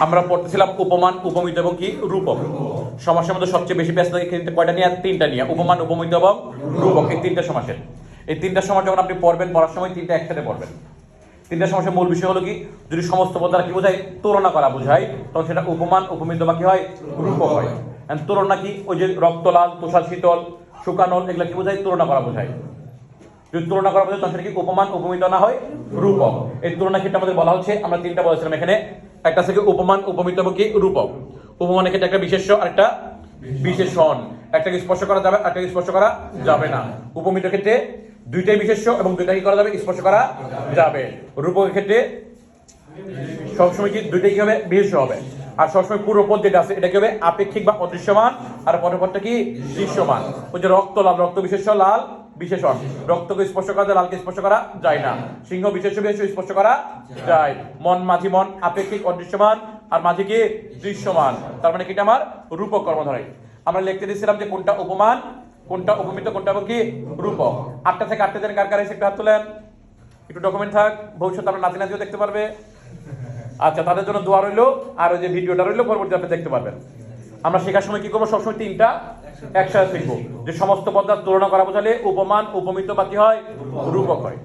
আমরা পড়তেছিলাম উপমান, উপমিত এবং কি? রূপক। সমাসের মধ্যে সবচেয়ে বেশি ব্যস্ত কিন্তু কয়টা নিয়ে? তিনটা নিয়ে। উপমান, উপমিত এবং রূপক। এই তিনটা সমাসের। এই তিনটা সমাস যখন আপনি পড়বেন, পড়ার সময় তিনটা একসাথে পড়বেন। তিনটা সমাসের মূল বিষয় হলো কি? যদি সমস্ত পদ দ্বারা কি বোঝায়? তুলনা করা বোঝায়। তখন সেটা উপমান, উপমিত বা কি হয়? রূপক হয়। তুলনা কি? ওই যে রক্তলাল তুষার শীতল শুকানল এগুলো কি বোঝায়? তুলনা করা বোঝায়। যদি তুলনা করা বোঝায়, তখন সেটা কি? উপমান, উপমিত না হয়? রূপক। এই তুলনা ক্ষেত্রে আমাদের বলা হচ্ছে, আমরা তিনটা বলেছিলাম এখানে। একটা থেকে উপমান উপমিত কি? রূপক। উপমানের ক্ষেত্রে একটা বিশেষ্য আর একটা বিশেষণ একটাকে স্পর্শ করা যাবে একটাকে স্পর্শ করা যাবে না। উপমিত ক্ষেত্রে দুইটাই বিশেষ্য এবং দুইটা কি করা যাবে? স্পর্শ করা যাবে। রূপকের ক্ষেত্রে সবসময় কি দুইটাই কি হবে? বিশেষ হবে। আর সবসময় পুরো পদ যেটা আছে, এটা কি হবে? আপেক্ষিক বা অদৃশ্যমান। আর পরের পদটা কি দৃশ্যমান। ওই যে রক্ত, লাল রক্ত বিশেষ লাল বিশেষণ। রক্তকে স্পর্শ করা যায় লালকে স্পর্শ করা যায় না। সিংহ বিশেষ বিশেষ স্পর্শ করা যায়। মন মাঝি মন, আপেক্ষিক অদৃশ্যমান আর মাঝি কি? দৃশ্যমান। তার মানে কি এটা আমার? রূপক কর্ম ধরে আমরা লিখতে দিয়েছিলাম যে কোনটা উপমান, কোনটা উপমিত, কোনটা কি? রূপক। আটটা থেকে আটটা দিন কার কার এসে একটু হাত তোলেন। একটু ডকুমেন্ট থাক। ভবিষ্যতে আমরা নাতি নাতিও দেখতে পারবে। আচ্ছা তাদের জন্য দোয়া রইল। আর ওই যে ভিডিওটা রইল পরবর্তী আপনি দেখতে পারবেন। আমরা শেখার সময় কি করব? সবসময় তিনটা একসাথে শিখব যে সমস্ত পদ্মার তুলনা করা বোঝালে উপমান উপমিত বা কি হয়, রূপক হয়।